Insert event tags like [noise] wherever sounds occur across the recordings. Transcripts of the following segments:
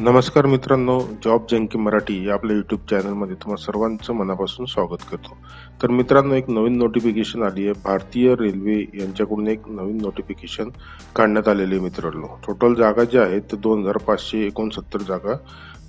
नमस्कार मित्रांनो job junkie Marathi या आपल्या यूट्यूब चॅनलमध्ये तुम्हाला सर्वांचं मनापासून स्वागत करतो. तर मित्रांनो एक नवीन नोटिफिकेशन आली आहे. भारतीय रेल्वे यांच्याकडून एक नवीन नोटिफिकेशन काढण्यात आलेली आहे मित्रांनो. टोटल जागा ज्या आहेत ते दोन हजार पाचशे एकोणसत्तर जागा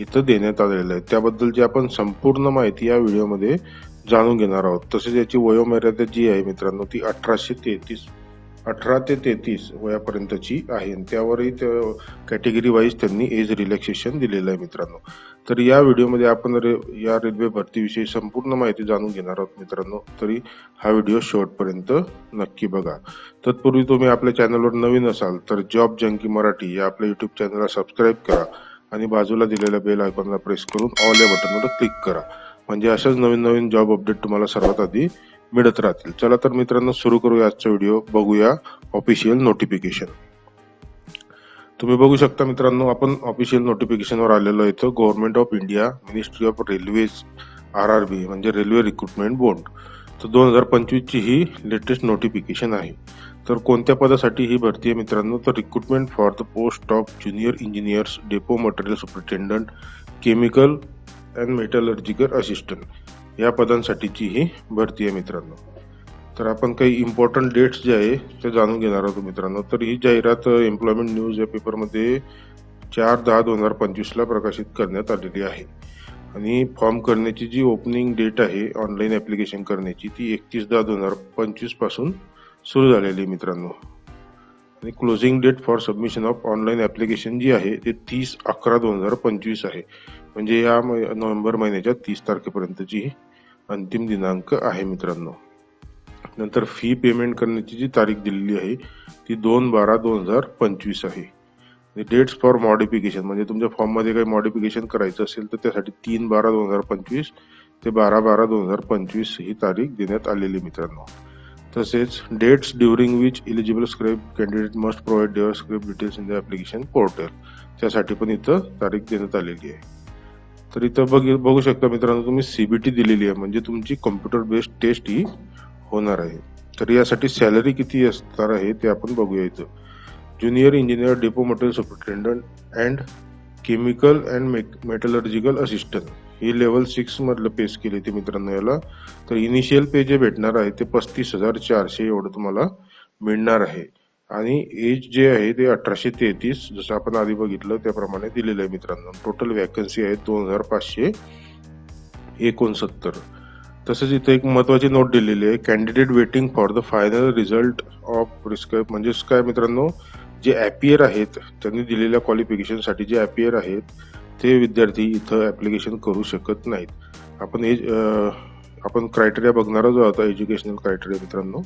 इथं देण्यात आलेल्या आहेत. त्याबद्दलची आपण संपूर्ण माहिती या व्हिडिओमध्ये जाणून घेणार आहोत. तसेच याची वयोमर्यादा जी आहे मित्रांनो ती अठराशे तेहतीस अठरा ते तेहतीस वयापर्यंतची आहे. आणि त्यावरही कॅटेगरी वाईज त्यांनी एज रिलॅक्सेशन दिलेलं आहे मित्रांनो. तर या व्हिडिओमध्ये आपण रे या रेल्वे भरतीविषयी संपूर्ण माहिती जाणून घेणार आहोत मित्रांनो. तरी हा व्हिडिओ शेवटपर्यंत नक्की बघा. तत्पूर्वी तुम्ही आपल्या चॅनलवर नवीन असाल तर जॉब जंकी मराठी या आपल्या युट्यूब चॅनलला सबस्क्राईब करा आणि बाजूला दिलेल्या बेल आयकॉनला प्रेस करून ऑल या बटनवर क्लिक करा. म्हणजे अशाच नवीन नवीन जॉब अपडेट तुम्हाला सर्वात आधी मिळत राहतील. चला तर मित्रांनो सुरू करूया आजचा व्हिडिओ. बघूया ऑफिशियल नोटिफिकेशन तुम्ही बघू शकता मित्रांनो आपण ऑफिशियल नोटिफिकेशनवर आलेलो आहे government of India ministry of railways R R B म्हणजे रेल्वे रिक्रुटमेंट बोर्ड तर दोन हजार पंचवीसची ही लेटेस्ट नोटिफिकेशन आहे. तर कोणत्या पदासाठी ही भरती आहे मित्रांनो? तर recruitment for the post of junior engineers depot material superintendent chemical and metallurgical assistant या पदांसाठीची ही भरती आहे मित्रांनो. तर आपण काही इम्पॉर्टंट डेट्स जे आहे ते जाणून घेणार आहोत मित्रांनो. तर ही जाहिरात एम्प्लॉयमेंट न्यूज या पेपरमध्ये चार दहा दोन हजार पंचवीसला प्रकाशित करण्यात आलेली आहे. आणि फॉर्म करण्याची जी ओपनिंग डेट आहे ऑनलाईन ॲप्लिकेशन करण्याची ती एकतीस दहा दोन हजार पंचवीसपासून सुरू झालेली आहे मित्रांनो. आणि closing date for submission of online application जी आहे ते तीस अकरा दोन हजार पंचवीस आहे. म्हणजे या नोव्हेंबर महिन्याच्या तीस तारखेपर्यंतची अंतिम दिनांक आहे मित्रांनो. नंतर फी पेमेंट करण्याची जी तारीख दिलेली आहे ती दोन बारा दोन हजार पंचवीस आहे. डेट्स फॉर मॉडिफिकेशन म्हणजे तुमच्या फॉर्ममध्ये काही मॉडिफिकेशन करायचं असेल तर त्यासाठी तीन बारा दोन हजार पंचवीस ते बारा बारा दोन हजार पंचवीस ही तारीख देण्यात आलेली मित्रांनो. तसेच dates during which eligible script candidate must provide their script details in the application portal त्यासाठी पण इथं तारीख देण्यात आलेली आहे. तर इथं बघ बघू शकता मित्रांनो तुम्ही सीबीटी दिलेली आहे. म्हणजे तुमची कम्प्युटर बेस्ड टेस्ट ही होणार आहे. तर यासाठी सॅलरी किती असणार आहे ते आपण बघूया इथं. Junior engineer depot material superintendent and chemical and metallurgical assistant he level six मधलं केली स्केल ते मित्रांनो याला. तर इनिशियल पे जे भेटणार आहे ते पस्तीस हजार चारशे एवढं तुम्हाला मिळणार आहे. आणि एज जे आहे ते अठराशे तेहतीस जसं आपण आधी बघितलं त्याप्रमाणे दिलेलं आहे मित्रांनो. टोटल वॅकन्सी आहे दोन हजार पाचशे एकोणसत्तर. तसेच इथे एक महत्वाची नोट दिलेली आहे. Candidate waiting for the final result of rescribe म्हणजेच काय मित्रांनो? जे ॲपियर आहेत त्यांनी दिलेल्या क्वालिफिकेशनसाठी जे ॲपियर आहेत ते विद्यार्थी इथं ॲप्लिकेशन करू शकत नाहीत. आपण एज आपण क्रायटेरिया बघणारच आहोत एज्युकेशनल क्रायटेरिया मित्रांनो.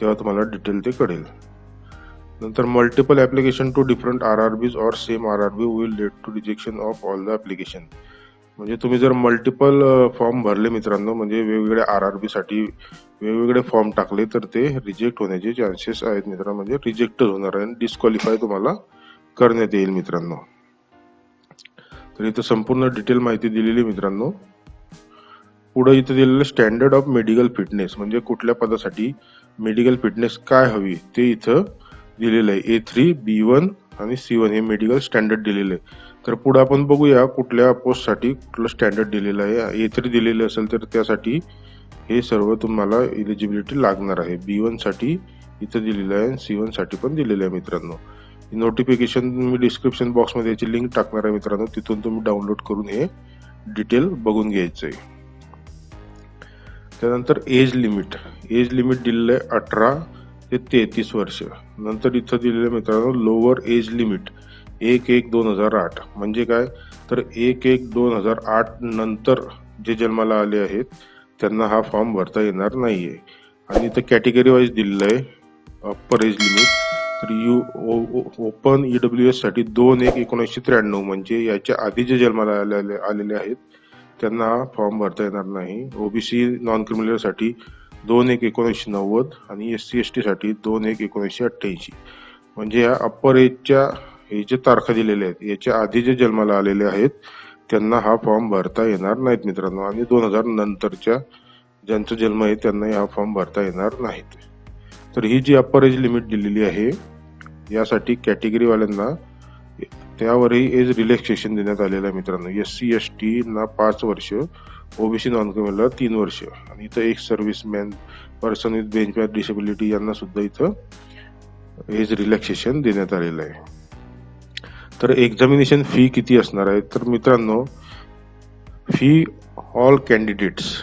तेव्हा तुम्हाला डिटेल ते कळेल. नंतर multiple application to different R R Bs or same R R B will led to rejection of all the application म्हणजे तुम्ही जर मल्टिपल फॉर्म भरले मित्रांनो म्हणजे वेगवेगळ्या आर आर बीसाठी वेगवेगळे फॉर्म टाकले तर ते रिजेक्ट होण्याचे चान्सेस आहेत मित्रांनो. म्हणजे रिजेक्टच होणार आहे डिस्क्वालिफाय तुम्हाला करण्यात येईल मित्रांनो. तर इथं संपूर्ण डिटेल माहिती दिलेली आहे मित्रांनो. पुढे इथं दिलेलं स्टँडर्ड ऑफ मेडिकल फिटनेस म्हणजे कुठल्या पदासाठी मेडिकल फिटनेस काय हवी ते इथं दिलेलं आहे. ए थ्री बी वन आणि सी वन हे मेडिकल स्टँडर्ड दिलेलं आहे. तर पुढे आपण बघूया कुठल्या पोस्टसाठी कुठलं स्टँडर्ड दिलेलं आहे. ए थ्री दिलेलं असेल तर त्यासाठी हे सर्व तुम्हाला इलिजिबिलिटी लागणार आहे. बी वनसाठी इथं दिलेलं आहे आणि सी वनसाठी पण दिलेलं आहे मित्रांनो. नोटिफिकेशन मी डिस्क्रिप्शन बॉक्समध्ये याची लिंक टाकणार आहे मित्रांनो. तिथून तुम्ही डाउनलोड करून हे डिटेल बघून घ्यायचं आहे. त्यानंतर एज लिमिट एज लिमिट दिलेलं आहे अठरा ते तेहतीस वर्ष. नंतर इथं दिलेलं मित्रांनो लोअर एज लिमिट एक एक दोन हजार आठ. म्हणजे काय? तर एक एक दोन हजार आठ नंतर जे जन्माला आले आहेत त्यांना हा फॉर्म भरता येणार नाहीये. आणि इथं कॅटेगरी वाईज दिलेलं आहे अप्पर एज लिमिट तर यू ओपन ई एससाठी दोन एक एकोणीसशे त्र्याण्णव म्हणजे याच्या आधी जे जन्माला आलेले आलेले आहेत त्यांना हा फॉर्म भरता येणार नाही. ओबीसी नॉन क्रिमिनलसाठी साठी दोन एक एकोणीसशे नव्वद आणि एस सी एस टीसाठी दोन एक एकोणीसशे अठ्ठ्याऐंशी. म्हणजे या अप्पर एजच्या हे जे तारखा दिलेल्या आहेत याच्या आधी जे जन्माला आलेले आहेत त्यांना हा फॉर्म भरता येणार नाहीत मित्रांनो. आणि दोन हजार नंतरच्या ज्यांचा जन्म आहे त्यांना हा फॉर्म भरता येणार नाहीत. तर ही जी अप्पर एज लिमिट दिलेली आहे यासाठी कॅटेगरीवाल्यांना त्यावरही एज रिलॅक्सेशन देण्यात आलेलं आहे मित्रांनो. एस सी एस टीना पाच वर्ष ओबीसी नॉन क्रिमिनलला तीन वर्ष. आणि इथं एक serviceman person with bench disability यांना सुद्धा इथं एज रिलॅक्सेशन देण्यात आलेलं आहे. तर एक्झामिनेशन फी किती असणार आहे? तर मित्रांनो fee all candidates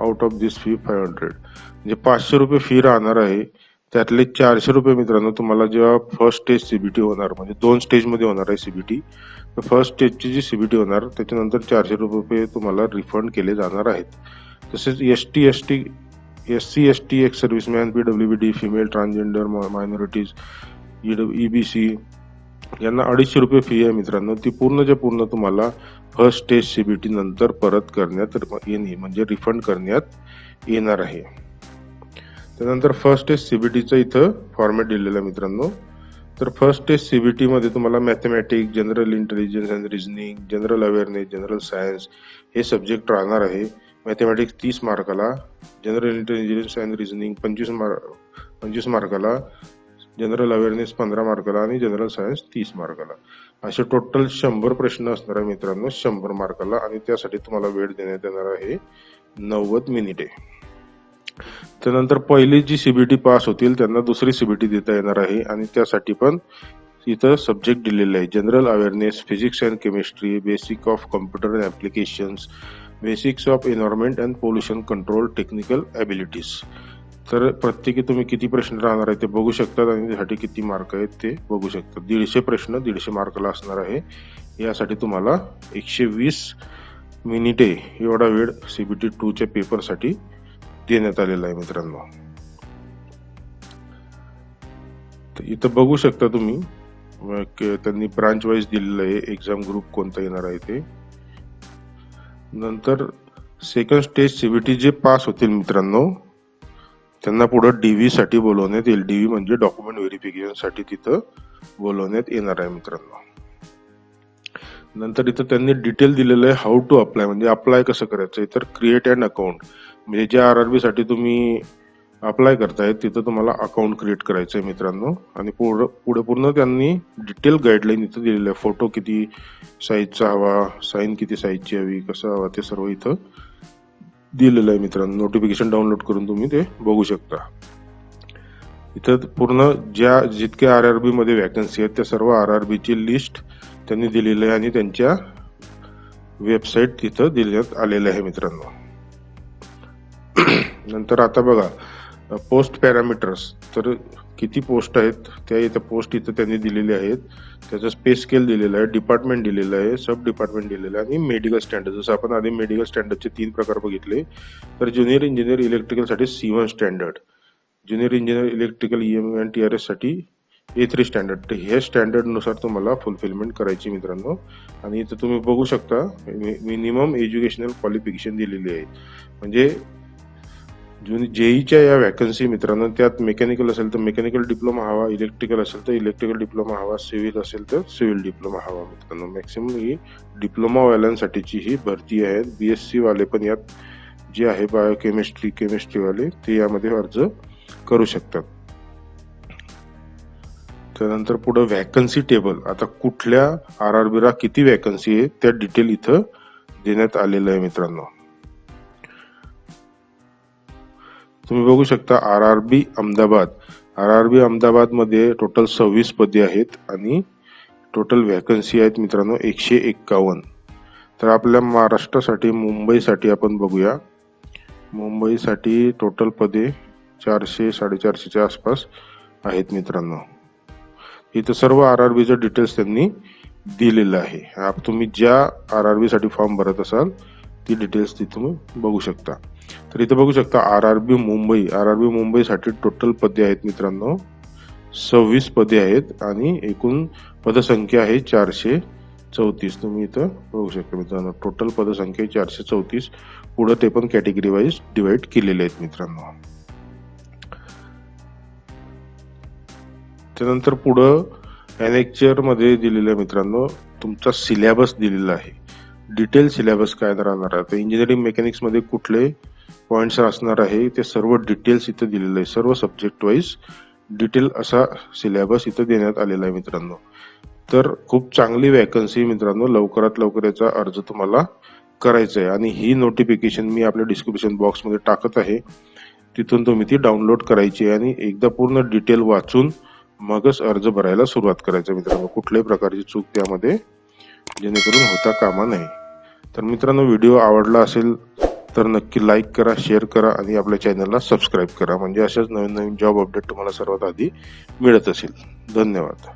out of this fee five hundred म्हणजे पाचशे रुपये फी राहणार आहे. त्यातले चारशे रुपये मित्रांनो तुम्हाला जेव्हा फर्स्ट स्टेज सीबीटी होणार म्हणजे दोन स्टेजमध्ये होणार आहे सीबीटी तर फर्स्ट स्टेजची जी सीबीटी होणार त्याच्यानंतर चारशे रुपये तुम्हाला रिफंड केले जाणार आहेत. तसेच S T S T S C S T ex serviceman P W B D female transgender minorities E B C यांना अडीचशे रुपये फी आहे मित्रांनो. ती पूर्णच्या पूर्ण तुम्हाला फर्स्ट स्टेज सीबीटी नंतर परत करण्यात येणे म्हणजे रिफंड करण्यात येणार आहे. त्यानंतर फर्स्ट टेस्ट सीबीटीचं इथं फॉर्मॅट दिलेलं आहे मित्रांनो. तर फर्स्ट टेस्ट सीबीटी मध्ये तुम्हाला mathematics general intelligence and reasoning general awareness general science हे सब्जेक्ट राहणार आहे. मॅथमॅटिक्स तीस मार्काला जनरल इंटेलिजन्स अँड रिझनिंग पंचवीस मार्क पंचवीस मार्काला जनरल अवेअरनेस पंधरा मार्काला आणि जनरल सायन्स तीस मार्काला. असे टोटल शंभर प्रश्न असणार आहे मित्रांनो शंभर मार्काला आणि त्यासाठी तुम्हाला वेळ देण्यात येणार आहे नव्वद मिनिटे. त्यानंतर पहिली जी सीबीटी पास होतील त्यांना दुसरी सीबीटी देता येणार आहे आणि त्यासाठी पण इथं सब्जेक्ट दिलेले आहे. General awareness physics and chemistry basic of computer and applications basics of environment and pollution control technical abilities तर प्रत्येकी तुम्ही किती प्रश्न राहणार आहे ते बघू शकतात आणि त्यासाठी किती मार्क आहेत ते बघू शकतात. दीडशे प्रश्न दीडशे मार्काला असणार आहे. यासाठी तुम्हाला एकशे वीस मिनिटे एवढा वेळ सीबीटी टूच्या पेपरसाठी देण्यात आलेला आहे मित्रांनो. इथं बघू शकता तुम्ही त्यांनी ब्रांच वाईज दिलेलं आहे एक्झाम ग्रुप कोणता येणार आहे ते. नंतर सेकंड स्टेज सीबीटी जे पास होतील मित्रांनो त्यांना पुढे डीव्ही साठी बोलवण्यात येईल. डीव्ही म्हणजे डॉक्युमेंट व्हेरिफिकेशनसाठी तिथं बोलवण्यात येणार आहे मित्रांनो. नंतर इथं त्यांनी डिटेल दिलेलं आहे हाऊ टू अप्लाय म्हणजे अप्लाय कसं करायचं तर क्रिएट अँड अकाउंट म्हणजे ज्या आर आर बी साठी तुम्ही अप्लाय करताय तिथं तुम्हाला अकाउंट क्रिएट करायचं आहे मित्रांनो. आणि पुढं पुढे पूर्ण त्यांनी डिटेल गाईडलाईन इथं दिलेलं आहे. फोटो किती साईजचा हवा साईन किती साईजची हवी कसं हवा ते सर्व इथं दिलेलं आहे मित्रांनो. नोटिफिकेशन डाउनलोड करून तुम्ही ते बघू शकता. इथं पूर्ण ज्या जितक्या आर आर बी मध्ये वॅकन्सी आहेत त्या सर्व आर आर बीची लिस्ट त्यांनी दिलेली आहे आणि त्यांच्या वेबसाईट तिथं देण्यात आलेलं आहे मित्रांनो. [clears throat] नंतर आता बघा पोस्ट पॅरामीटर्स तर किती पोस्ट आहेत त्या इथं पोस्ट इथं त्यांनी दिलेले आहेत. त्याचं स्पेस स्केल दिलेलं आहे डिपार्टमेंट दिलेलं आहे सब डिपार्टमेंट दिलेलं आहे आणि मेडिकल स्टँडर्ड जसं आपण आधी मेडिकल स्टँडर्डचे तीन प्रकार बघितले तर junior engineer इलेक्ट्रिकलसाठी C one standard junior engineer electrical E M and T R एससाठी A three standard तर हे स्टँडर्डनुसार तुम्हाला फुलफिलमेंट करायची मित्रांनो. आणि इथं तुम्ही बघू शकता मिनिमम एज्युकेशनल क्वालिफिकेशन दिलेली आहे. म्हणजे जेईच्या या वॅकन्सी मित्रांनो त्यात मेकॅनिकल असेल तर मेकॅनिकल डिप्लोमा हवा इलेक्ट्रिकल असेल तर इलेक्ट्रिकल डिप्लोमा हवा सिव्हिल असेल तर सिव्हिल डिप्लोमा हवा मित्रांनो. मॅक्सिमम ही डिप्लोमा वाल्यांसाठीची ही भरती आहे. बी एस वाले पण यात जे आहे बायोकेमिस्ट्री केमिस्ट्री वाले ते यामध्ये अर्ज करू शकतात. त्यानंतर पुढे वॅकन्सी टेबल आता कुठल्या आर आर बीला किती वॅकन्सी आहे त्या डिटेल इथं देण्यात आलेलं आहे मित्रांनो. तुम्ही बघू शकता R R B Ahmedabad. R R B अहमदाबादमध्ये टोटल सव्वीस पदे आहेत आणि टोटल व्हॅकन्सी आहेत मित्रांनो एकशे एक्कावन्न. तर आपल्या महाराष्ट्रासाठी मुंबईसाठी आपण बघूया. मुंबईसाठी टोटल पदे चारशे साडेचारशेच्या आसपास आहेत मित्रांनो. इथं सर्व आर आर बीचं डिटेल्स त्यांनी दिलेलं आहे. आप- तुम्ही ज्या आर आर बीसाठी फॉर्म भरत असाल ती डिटेल्स ती तुम्ही बघू शकता. तर इथं बघू शकता R R B Mumbai. R R B मुंबईसाठी टोटल पदे आहेत मित्रांनो. सव्वीस पदे आहेत आणि एकूण पदसंख्या आहे चारशे चौतीस. तुम्ही इथं बघू शकता मित्रांनो टोटल पदसंख्या चारशे चौतीस. पुढं ते पण कॅटेगरी वाईज डिवाइड केलेले आहेत मित्रांनो. त्यानंतर पुढं अनेक्चरमध्ये दिलेलं आहे मित्रांनो तुमचा सिलेबस दिलेला आहे. डिटेल सिलेबस काय राहणार आहे? तर इंजिनिअरिंग मेकॅनिक्समध्ये कुठले पॉईंट्स असणार आहे. ते सर्व डिटेल्स इथं दिलेलं आहे. सर्व सब्जेक्ट वाईज डिटेल असा सिलेबस इथं देण्यात आलेला आहे मित्रांनो. तर खूप चांगली वॅकन्सी मित्रांनो. लवकरात लवकर याचा अर्ज तुम्हाला करायचा आहे. आणि ही नोटिफिकेशन मी आपल्या डिस्क्रिप्शन बॉक्समध्ये टाकत आहे. तिथून तुम्ही ती डाउनलोड करायची आहे. आणि एकदा पूर्ण डिटेल वाचून मगच अर्ज भरायला सुरुवात करायचं मित्रांनो. कुठल्याही प्रकारची चूक त्यामध्ये जेणेकरून होता कामा नये. तर मित्रांनो व्हिडिओ आवडला असेल तर नक्की लाईक करा शेअर करा आणि आपल्या चॅनलला सबस्क्राईब करा. म्हणजे अशाच नवीन नवीन जॉब अपडेट तुम्हाला सर्वात आधी मिळत असेल. धन्यवाद.